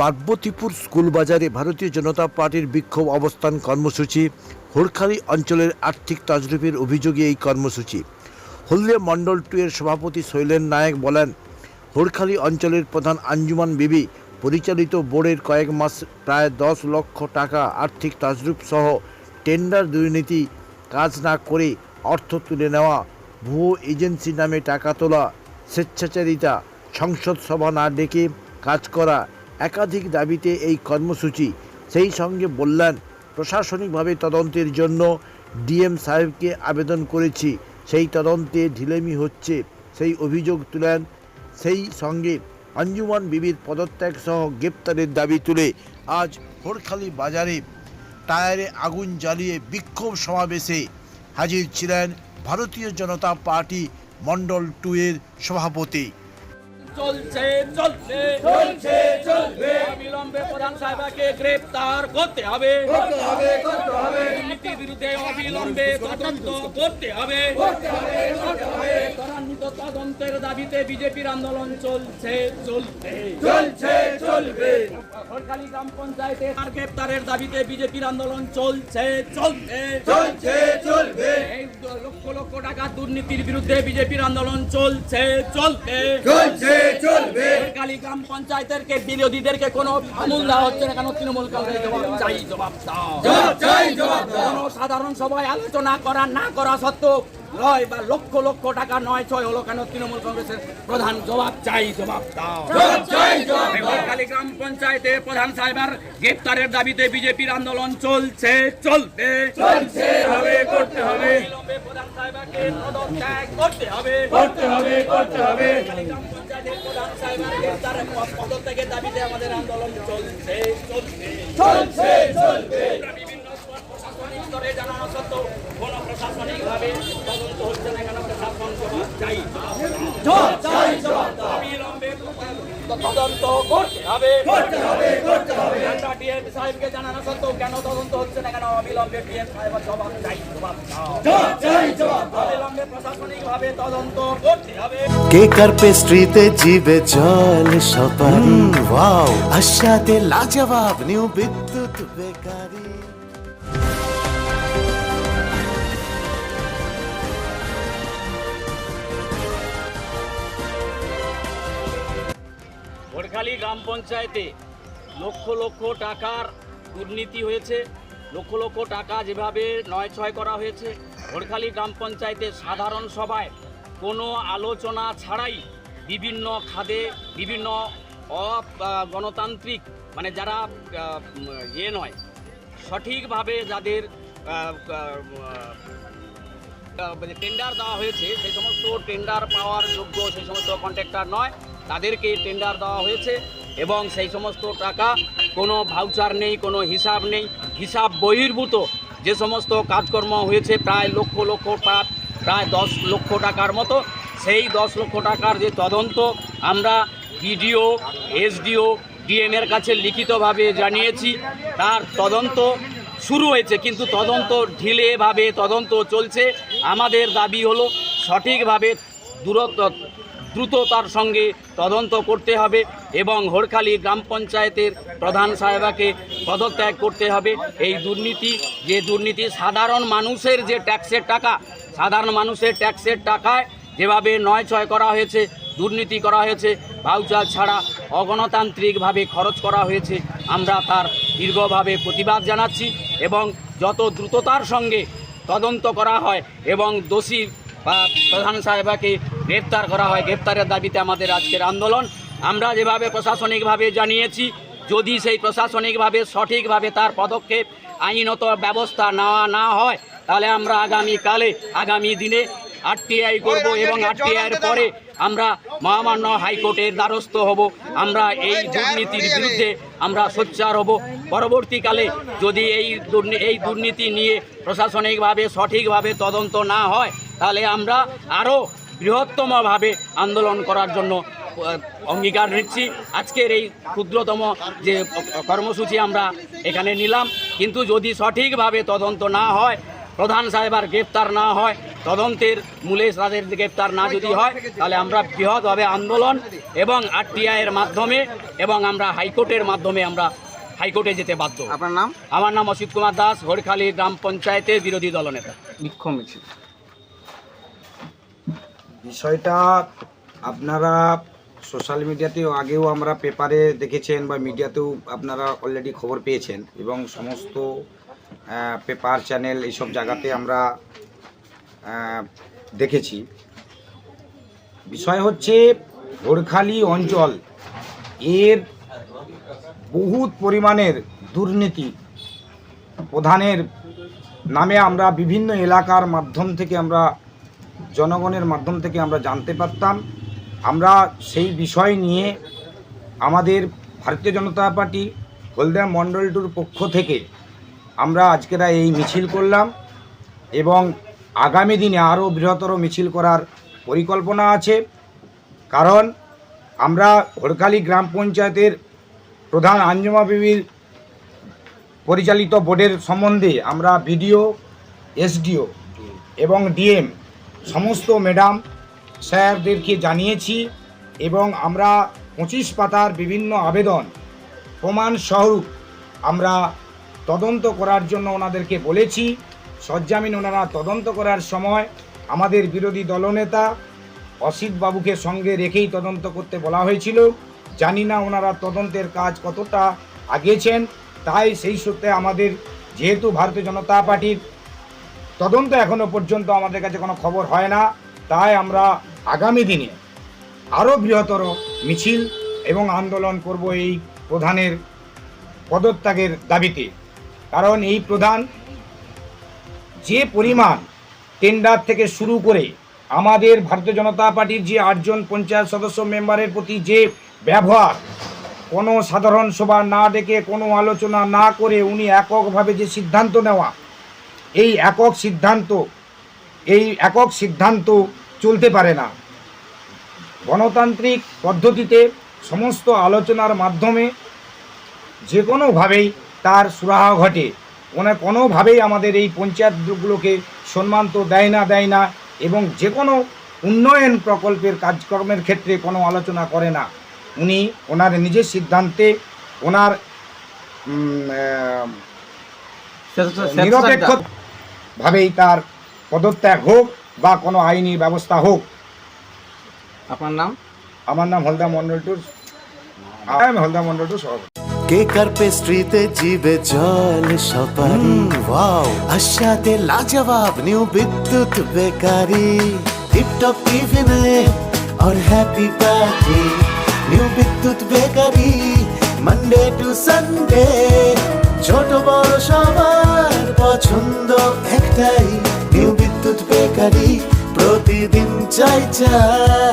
Parbatipur school বাজারে ভারতীয় জনতা পার্টির বিক্ষোভ অবস্থান কর্মসূচি। হোরখালী অঞ্চলের আর্থিক তজরুপের অভিযোগে এই কর্মসূচি। হলদিয়া মণ্ডল টু এর সভাপতি শৈলেন নায়ক বলেন, হোরখালী অঞ্চলের প্রধান আঞ্জুমান বিবি, পরিচালিত বোর্ডের কয়েক মাস প্রায় দশ লক্ষ টাকা আর্থিক তজরুপ সহ টেন্ডার দুর্নীতি কাজ না করে অর্থ তুলে নেওয়া, ভুয়ো এজেন্সি নামে টাকা তোলা, স্বেচ্ছাচারিতা, সংসদ সভা না ডেকে কাজ করা একাধিক দাবিতে এই কর্মসূচি। সেই সঙ্গে বললেন, প্রশাসনিকভাবে তদন্তের জন্য ডিএম সাহেবকে আবেদন করেছি। সেই তদন্তে ঢিলেমি হচ্ছে, সেই অভিযোগ তুলেন। সেই সঙ্গে আঞ্জুমান বিবির পদত্যাগ সহ গ্রেপ্তারের দাবি তুলে আজ হোরখালী বাজারে টায়ারে আগুন জ্বালিয়ে বিক্ষোভ সমাবেশে হাজির ছিলেন ভারতীয় জনতা পার্টি মণ্ডল টু এর সভাপতি। চলছে চলছে চলছে চলবে অবিলম্বে প্রধান সাহেবকে গ্রেপ্তার করতে হবে। করতে হবে করতে হবে। দুর্নীতির বিরুদ্ধে অবিলম্বে তদন্ত করতে হবে। করতে হবে করতে হবে। ত্বরান্বিত তদন্তের দাবিতে বিজেপির আন্দোলন চলছে চলবে চলছে চলবে। সরকারি গ্রাম পঞ্চায়েতে তার গ্রেপ্তারের দাবিতে বিজেপির আন্দোলন চলছে চলবে। চলছে চলবে। এই লক্ষ লক্ষ টাকা দুর্নীতির বিরুদ্ধে বিজেপির আন্দোলন চলছে চলবে। চলছে। চলবে। কালী গ্রাম পঞ্চায়েতেরকে বিরোধীদেরকে কোনো আমূল দেওয়া হচ্ছে না কেন? তৃণমূল কংগ্রেস জবাব চাই জবাব দাও। চাই জবাব কোনো সাধারণ সভায় আলোচনা করা না করা সত্ত্বেও নয় বা লক্ষ লক্ষ টাকা নয় ছয় হলো কেন তৃণমূল কংগ্রেসের প্রধান? জবাব চাই জবাব দাও। জবাব চাই জবাব দাও। কালী গ্রাম পঞ্চায়েতে প্রধান সাহেবের গ্রেপ্তারের দাবিতে বিজেপির আন্দোলন চলছে চলবে। চলছে। হবে করতে হবে। প্রধান সাহেবকে পদত্যাগ করতে হবে। করতে হবে করতে হবে গ্রাম পঞ্চায়েতের প্রধান সাহেবের গ্রেপ্তারের পদত্যাগের দাবিতে আমাদের আন্দোলন চলছে। চলছে চলবে প্রশাসনিক স্তরে জানানো সত্ত্বেও কোন প্রশাসনিকভাবে তদন্ত হচ্ছে না প্রশাসন জবাব চাই তদন্ত করতে হবে করতে হবে ডিএম সাহেবকে জানানো সত্ত্বেও কেন তদন্ত হচ্ছে না? কেন অবিলম্বে ডিএম সাহেবের জবাব চাই? জবাব দাও। জবাব চাই জবাব দাও। অবিলম্বে প্রশাসনিকভাবে তদন্ত করতে হবে। কেকার পেস্ট্রিতে জিবে জল সপারি? ওয়াও। আশাতে লাজবাব নিউ বিদ্যুৎ বেকারি। ভোরখালী গ্রাম পঞ্চায়েতে লক্ষ লক্ষ টাকার দুর্নীতি হয়েছে। লক্ষ লক্ষ টাকা যেভাবে নয় ছয় করা হয়েছে ভোরখালী গ্রাম পঞ্চায়েতের সাধারণ সভায় কোনো আলোচনা ছাড়াই বিভিন্ন খাদে, বিভিন্ন অগণতান্ত্রিক মানে যারা ইয়ে নয়, সঠিকভাবে যাদের মানে টেন্ডার দেওয়া হয়েছে, সেই সমস্ত টেন্ডার পাওয়ার যোগ্য, সেই সমস্ত কন্ট্রাক্টর নয়, তাদেরকে টেন্ডার দেওয়া হয়েছে। এবং সেই সমস্ত টাকা কোনো ভাউচার নেই, কোনো হিসাব নেই। হিসাব বহির্ভূত। যে সমস্ত কাজকর্ম হয়েছে প্রায় লক্ষ লক্ষ প্রায় দশ লক্ষ টাকার মতো। সেই দশ লক্ষ টাকার যে তদন্ত আমরা বিডিও এসডিও ডিএমের কাছে লিখিতভাবে জানিয়েছি। তার তদন্ত শুরু হয়েছে, কিন্তু তদন্ত ঢিলেভাবে তদন্ত চলছে। আমাদের দাবি হলো সঠিকভাবে দূরত্ব দ্রুততার সঙ্গে তদন্ত করতে হবে এবং হোরখালী গ্রাম পঞ্চায়েতের প্রধান সাহেবাকে পদত্যাগ করতে হবে। এই দুর্নীতি, যে দুর্নীতি সাধারণ মানুষের যে ট্যাক্সের টাকা, সাধারণ মানুষের ট্যাক্সের টাকায় যেভাবে নয় ছয় করা হয়েছে, দুর্নীতি করা হয়েছে ভাউচার ছাড়া অগণতান্ত্রিকভাবে খরচ করা হয়েছে, আমরা তার দীর্ঘভাবে প্রতিবাদ জানাচ্ছি এবং যত দ্রুততার সঙ্গে তদন্ত করা হয় এবং দোষী বা প্রধান সাহেবাকে গ্রেপ্তার করা হয়। গ্রেপ্তারের দাবিতে আমাদের আজকের আন্দোলন। আমরা যেভাবে প্রশাসনিকভাবে জানিয়েছি যদি সেই প্রশাসনিকভাবে সঠিকভাবে তার পদক্ষেপ আইনত ব্যবস্থা নেওয়া না হয় তাহলে আমরা আগামীকালে আগামী দিনে আরটিআই করব এবং আরটিআইয়ের পরে আমরা মহামান্য হাইকোর্টের দ্বারস্থ হব। আমরা এই দুর্নীতির বিরুদ্ধে আমরা সোচ্চার হব। পরবর্তীকালে যদি এই এই দুর্নীতি নিয়ে প্রশাসনিকভাবে সঠিকভাবে তদন্ত না হয় তাহলে আমরা আরও বৃহত্তমভাবে আন্দোলন করার জন্য অঙ্গীকার নিচ্ছি। আজকের এই ক্ষুদ্রতম যে কর্মসূচি আমরা এখানে নিলাম কিন্তু যদি সঠিকভাবে তদন্ত না হয় প্রধান সাহেব আর গ্রেপ্তার না হয় তদন্তের মূলে তাদের গ্রেপ্তার না যদি হয় তাহলে আমরা বৃহৎভাবে আন্দোলন এবং আরটিআইয়ের মাধ্যমে এবং আমরা হাইকোর্টের মাধ্যমে আমরা হাইকোর্টে যেতে বাধ্য। আপনার নাম? আমার নাম অসিত কুমার দাস ঘোরখালী গ্রাম পঞ্চায়েতের বিরোধী দলনেতা। বিক্ষোভ মিছিল। বিষয়টা আপনারা সোশ্যাল মিডিয়াতেও আগেও আমরা পেপারে দেখেছেন বা মিডিয়াতেও আপনারা অলরেডি খবর পেয়েছেন এবং সমস্ত পেপার চ্যানেল এইসব জায়গাতে আমরা দেখেছি। বিষয় হচ্ছে ঘোরখালি অঞ্চল, এর বহুত পরিমাণের দুর্নীতি প্রধানের নামে আমরা বিভিন্ন এলাকার মাধ্যম থেকে আমরা জনগণের মাধ্যম থেকে আমরা জানতে পারতাম। আমরা সেই বিষয় নিয়ে আমাদের ভারতীয় জনতা পার্টি হলদিয়া মণ্ডলটুর পক্ষ থেকে আমরা আজকেরা এই মিছিল করলাম এবং আগামী দিনে আরও বৃহত্তর মিছিল করার পরিকল্পনা আছে। কারণ আমরা হরকালি গ্রাম পঞ্চায়েতের প্রধান আঞ্জুমা বিবির পরিচালিত বোর্ডের সম্বন্ধে আমরা বিডিও, এসডিও এবং ডিএম সমস্ত ম্যাডাম, স্যারদেরকে জানিয়েছি এবং আমরা পঁচিশ পাতার বিভিন্ন আবেদন, প্রমাণ স্বরূপ আমরা তদন্ত করার জন্য ওনাদেরকে বলেছি। সজ্জামিন ওনারা তদন্ত করার সময় আমাদের বিরোধী দলনেতা অসিত বাবুকে সঙ্গে রেখেই তদন্ত করতে বলা হয়েছিল। জানি না ওনারা তদন্তের কাজ কতটা আগিয়েছেন তাই সেই সূত্রে আমাদের, যেহেতু ভারতীয় জনতা পার্টির তদন্ত এখনও পর্যন্ত আমাদের কাছে কোনো খবর হয় না। তাই আমরা আগামী দিনে আরও বৃহত্তর মিছিল এবং আন্দোলন করব এই প্রধানের পদত্যাগের দাবিতে। কারণ এই প্রধান যে পরিমাণ টেন্ডার থেকে শুরু করে আমাদের ভারতীয় জনতা পার্টির যে আটজন পঞ্চায়েত সদস্য মেম্বারের প্রতি যে ব্যবহার, কোনো সাধারণ সভা না ডেকে কোনো আলোচনা না করে উনি এককভাবে যে সিদ্ধান্ত নেওয়া এই একক সিদ্ধান্ত এই একক সিদ্ধান্ত চলতে পারে না। গণতান্ত্রিক পদ্ধতিতে সমস্ত আলোচনার মাধ্যমে যে কোনোভাবেই তার সুরাহা ঘটে। কোনো কোনোভাবেই আমাদের এই পঞ্চায়েতগুলোকে সম্মান তো দেয় না দেয় না এবং যে কোনো উন্নয়ন প্রকল্পের কাজকর্মের ক্ষেত্রে কোনো আলোচনা করে না। উনি ওনার নিজের সিদ্ধান্তে ওনার নিরপেক্ষ ভাবেই তার পদত্যাগ হোক বা কোনো আইনি ব্যবস্থা হোক আপনার নাম আমার নাম হলদা মন্ডল টুর আমি হলদা মন্ডল টুর সভাপতি কেকার পেস্ট্রিতে জিবে জল সপারি ওয়াও আশাতে লাজবাব নিউ বিদ্যুৎ বেকারি টিপটপ টিফিনে और happy party new Bidyut bakery Monday to Sunday ছোট বড় সবার বিদ্যুৎ প্রতিদিন চাই চাই।